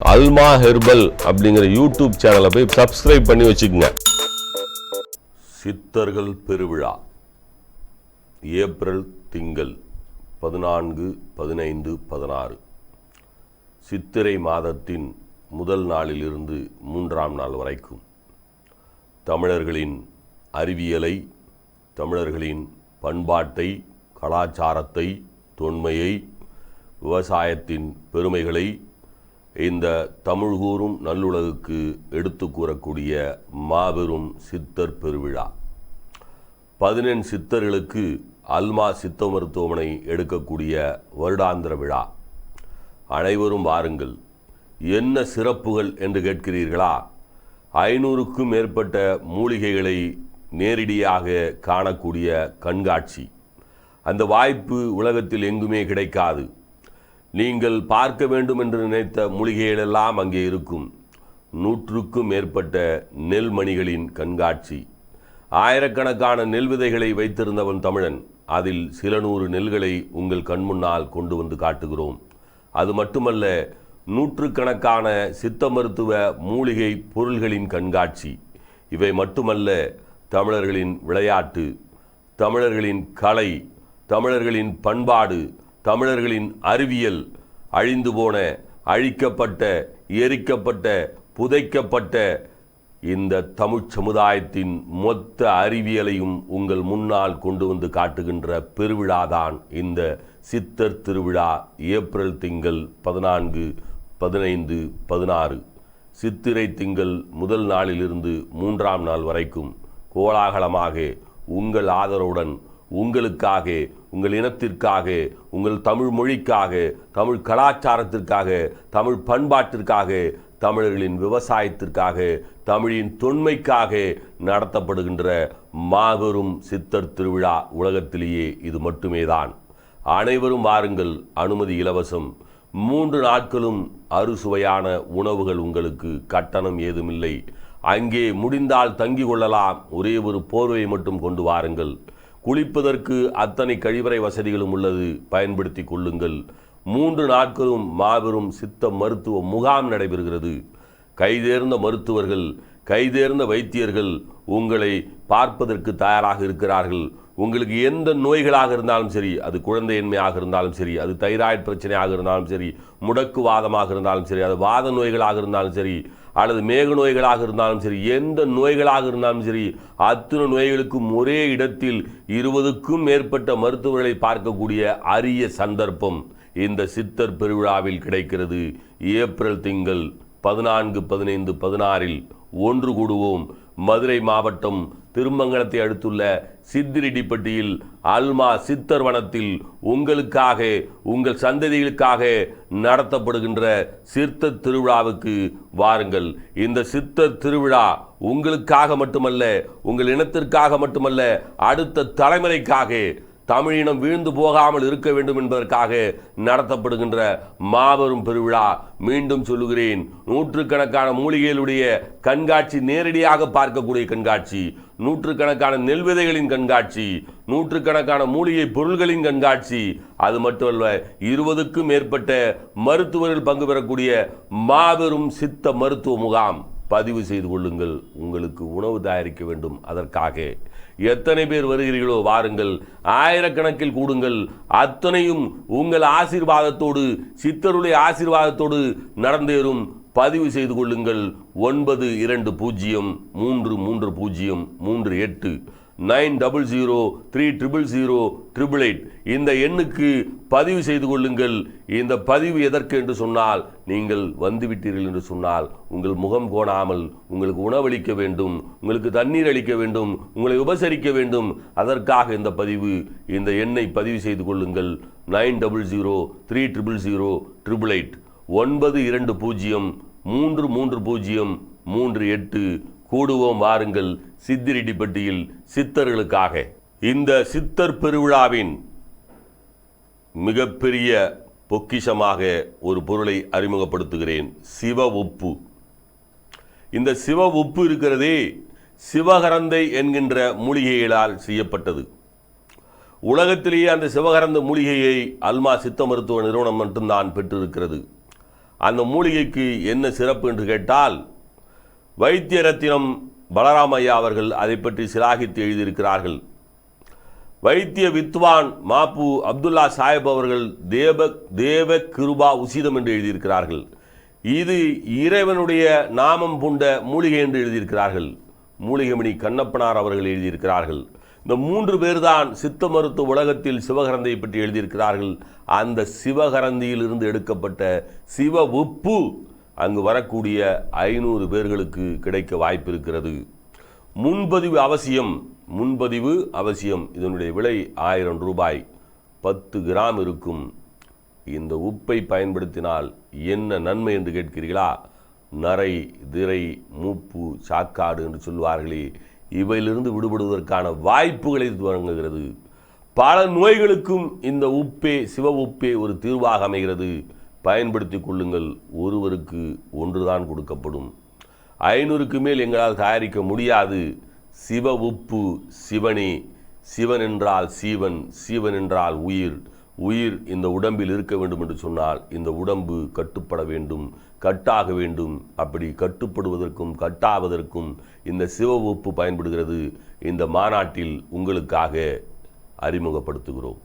அல்மா herbal அப்படிங்கிற YouTube சேனலை போய் சப்ஸ்கிரைப் பண்ணி வச்சுக்கோங்க. சித்தர்கள் பெருவிழா. ஏப்ரல் திங்கள் பதினான்கு பதினைந்து பதினாறு. சித்திரை மாதத்தின் முதல் நாளிலிருந்து மூன்றாம் நாள் வரைக்கும் தமிழர்களின் அறிவியலை தமிழர்களின் பண்பாட்டை கலாச்சாரத்தை தொன்மையை விவசாயத்தின் பெருமைகளை இந்த தமிழ் கூறும் நல்லுலகுக்கு எடுத்து கூறக்கூடிய மாபெரும் சித்தர் பெருவிழா. பதினெண் சித்தர்களுக்கு அல்மா சித்த மருத்துவமனை எடுக்கக்கூடிய வருடாந்திர விழா. அனைவரும் வாருங்கள். என்ன சிறப்புகள் என்று கேட்கிறீர்களா? ஐநூறுக்கும் மேற்பட்ட மூலிகைகளை நேரடியாக காணக்கூடிய கண்காட்சி. அந்த வாய்ப்பு உலகத்தில் எங்குமே கிடைக்காது. நீங்கள் பார்க்க வேண்டும் என்று நினைத்த மூலிகைகளெல்லாம் அங்கே இருக்கும். நூற்றுக்கும் மேற்பட்ட நெல்மணிகளின் கண்காட்சி. ஆயிரக்கணக்கான நெல் விதைகளை வைத்திருந்தவன் தமிழன். அதில் சில நூறு நெல்களை உங்கள் கண்முன்னால் கொண்டு வந்து காட்டுகிறோம். அது மட்டுமல்ல நூற்றுக்கணக்கான சித்த மருத்துவ மூலிகை பொருள்களின் கண்காட்சி. இவை மட்டுமல்ல தமிழர்களின் விளையாட்டு தமிழர்களின் கலை தமிழர்களின் பண்பாடு தமிழர்களின் அறிவியல் அழிந்து போன அழிக்கப்பட்ட எரிக்கப்பட்ட புதைக்கப்பட்ட இந்த தமிழ் சமுதாயத்தின் மொத்த அறிவியலையும் உங்கள் முன்னால் கொண்டு வந்து காட்டுகின்ற பெருவிழாதான் இந்த சித்தர் திருவிழா ஏப்ரல் திங்கள் பதினான்கு பதினைந்து பதினாறு. சித்திரை திங்கள் முதல் நாளிலிருந்து மூன்றாம் நாள் வரைக்கும் கோலாகலமாக உங்கள் ஆதரவுடன் உங்களுக்காக உங்கள் இனத்திற்காக உங்கள் தமிழ் மொழிக்காக தமிழ் கலாச்சாரத்திற்காக தமிழ் பண்பாட்டிற்காக தமிழர்களின் விவசாயத்திற்காக தமிழின் தொன்மைக்காக நடத்தப்படுகின்ற மாபெரும் சித்தர் திருவிழா உலகத்திலேயே இது மட்டுமே தான் அனைவரும் வாருங்கள் அனுமதி இலவசம். மூன்று நாட்களும் அறுசுவையான உணவுகள் உங்களுக்கு கட்டணம் ஏதுமில்லை. அங்கே முடிந்தால் தங்கி கொள்ளலாம். ஒரே ஒரு போர்வை மட்டும் கொண்டு வாருங்கள். குளிப்பதற்கு அத்தனை கழிவறை வசதிகளும் உள்ளது. பயன்படுத்தி கொள்ளுங்கள். மூன்று நாட்களும் மாபெரும் சித்த மருத்துவ முகாம் நடைபெறுகிறது. கைதேர்ந்த மருத்துவர்கள் கைதேர்ந்த வைத்தியர்கள் உங்களை பார்ப்பதற்கு தயாராக இருக்கிறார்கள். உங்களுக்கு எந்த நோய்களாக இருந்தாலும் சரி அது குழந்தையின்மையாக இருந்தாலும் சரி அது தைராய்டு பிரச்சனையாக இருந்தாலும் சரி முடக்கு வாதமாக இருந்தாலும் சரி அது வாத நோய்களாக இருந்தாலும் சரி அல்லது மேக நோய்களாக இருந்தாலும் சரி எந்த நோய்களாக இருந்தாலும் சரி அத்தனை நோய்களுக்கும் ஒரே இடத்தில் இருபதுக்கும் மேற்பட்ட மருத்துவர்களை பார்க்கக்கூடிய அரிய சந்தர்ப்பம் இந்த சித்தர் பெருவிழாவில் கிடைக்கிறது. ஏப்ரல் திங்கள் பதினான்கு பதினைந்து பதினாறில் ஒன்று கூடுவோம். மதுரை மாவட்டம் திருமங்கலத்தை அடுத்துள்ள சித்திரிடிப்பட்டியில் அல்மா சித்தர் வனத்தில் உங்களுக்காக உங்கள் சந்ததிகளுக்காக நடத்தப்படுகின்ற சித்த திருவிழாவுக்கு வாருங்கள். இந்த சித்த திருவிழா உங்களுக்காக மட்டுமல்ல உங்கள் இனத்திற்காக மட்டுமல்ல அடுத்த தலைமுறைக்காக தமிழினம் வீழ்ந்து போகாமல் இருக்க வேண்டும் என்பதற்காக நடத்தப்படுகின்ற மாபெரும் பெருவிழா. மீண்டும் சொல்லுகிறேன் நூற்றுக்கணக்கான மூலிகைகளுடைய கண்காட்சி நேரடியாக பார்க்கக்கூடிய கண்காட்சி. நூற்றுக்கணக்கான நெல் விதைகளின் கண்காட்சி நூற்றுக்கணக்கான மூலிகை பொருள்களின் கண்காட்சி. அது மட்டுமல்ல இருபதுக்கும் மேற்பட்ட மருத்துவர்கள் பங்கு பெறக்கூடிய மாபெரும் சித்த மருத்துவ முகாம். பதிவு செய்து கொள்ளுங்கள். உங்களுக்கு உணவு தயாரிக்க வேண்டும். அதற்காக எத்தனை பேர் வருகிறீர்களோ வாருங்கள். ஆயிரக்கணக்கில் கூடுங்கள். அத்தனையும் உங்கள் ஆசீர்வாதத்தோடு சித்தருடைய ஆசீர்வாதத்தோடு நடந்தேறும். பதிவு செய்து கொள்ளுங்கள். ஒன்பது இரண்டு பூஜ்ஜியம் மூன்று மூன்று பூஜ்ஜியம் மூன்று எட்டு nine double zero three triple zero triple eight. இந்த எண்ணுக்கு பதிவு செய்து கொள்ளுங்கள். இந்த பதிவு எதற்கு என்று சொன்னால் நீங்கள் வந்துவிட்டீர்கள் என்று சொன்னால் உங்கள் முகம் கோணாமல் உங்களுக்கு உணவளிக்க வேண்டும் உங்களுக்கு தண்ணீர் அளிக்க வேண்டும் உங்களை உபசரிக்க வேண்டும். அதற்காக இந்த பதிவு இந்த எண்ணை பதிவு செய்து கொள்ளுங்கள். Nine double zero three triple zero triple eight. ஒன்பது இரண்டு பூஜ்ஜியம் மூன்று மூன்று பூஜ்ஜியம் மூன்று எட்டு கூடுவோம் வாருங்கள் சித்திரெட்டிப்பட்டியில் சித்தர்களுக்காக. இந்த சித்தர் பெருவிழாவின் மிகப்பெரிய பொக்கிஷமாக ஒரு பொருளை அறிமுகப்படுத்துகிறேன். சிவ உப்பு. இந்த சிவ உப்பு இருக்கிறதே சிவகரந்தை என்கின்ற மூலிகைகளால் செய்யப்பட்டது. உலகத்திலேயே அந்த சிவகரந்த மூலிகையை அல்மா சித்த மருத்துவ நிறுவனம் மட்டும்தான் பெற்றிருக்கிறது. அந்த மூலிகைக்கு என்ன சிறப்பு என்று கேட்டால் வைத்திய ரத்தினம் பலராமையா அவர்கள் அதை பற்றி சிலாகித்து எழுதியிருக்கிறார்கள். வைத்திய வித்வான் மாப்பு அப்துல்லா சாஹிப் அவர்கள் தேவ தேவ கிருபா உசிதம் என்று எழுதியிருக்கிறார்கள். இது இறைவனுடைய நாமம் பூண்ட மூலிகை என்று எழுதியிருக்கிறார்கள். மூலிகைமணி கண்ணப்பனார் அவர்கள் எழுதியிருக்கிறார்கள். இந்த மூன்று பேர்தான் சித்த மருத்துவ உலகத்தில் சிவகரந்தையை பற்றி எழுதியிருக்கிறார்கள். அந்த சிவகரந்தியிலிருந்து எடுக்கப்பட்ட சிவ உப்பு அங்கு வரக்கூடிய ஐநூறு பேர்களுக்கு கிடைக்க வாய்ப்பு இருக்கிறது முன்பதிவு அவசியம் முன்பதிவு அவசியம். இதனுடைய விலை ஆயிரம் ரூபாய். பத்து கிராம் இருக்கும். இந்த உப்பை பயன்படுத்தினால் என்ன நன்மை என்று கேட்கிறீர்களா? நரை திரை மூப்பு சாக்காடு என்று சொல்வார்களே இவையிலிருந்து விடுபடுவதற்கான வாய்ப்புகளை வழங்குகிறது. பல நோய்களுக்கும் இந்த உப்பே சிவ உப்பே ஒரு தீர்வாக அமைகிறது. பயன்படுத்தி கொள்ளுங்கள். ஒருவருக்கு ஒன்றுதான் கொடுக்கப்படும். ஐநூறுக்கு மேல் எங்களால் தயாரிக்க முடியாது. சிவ உப்பு சிவனே. சிவன் என்றால் சீவன் சீவன் என்றால் உயிர். உயிர் இந்த உடம்பில் இருக்க வேண்டும் என்று சொன்னால் இந்த உடம்பு கட்டுப்பட வேண்டும். கட்டாக வேண்டும். அப்படி கட்டுப்படுவதற்கும் கட்டாவதற்கும் இந்த சிவ உப்பு பயன்படுகிறது. இந்த மாநாட்டில் உங்களுக்காக அறிமுகப்படுத்துகிறோம்.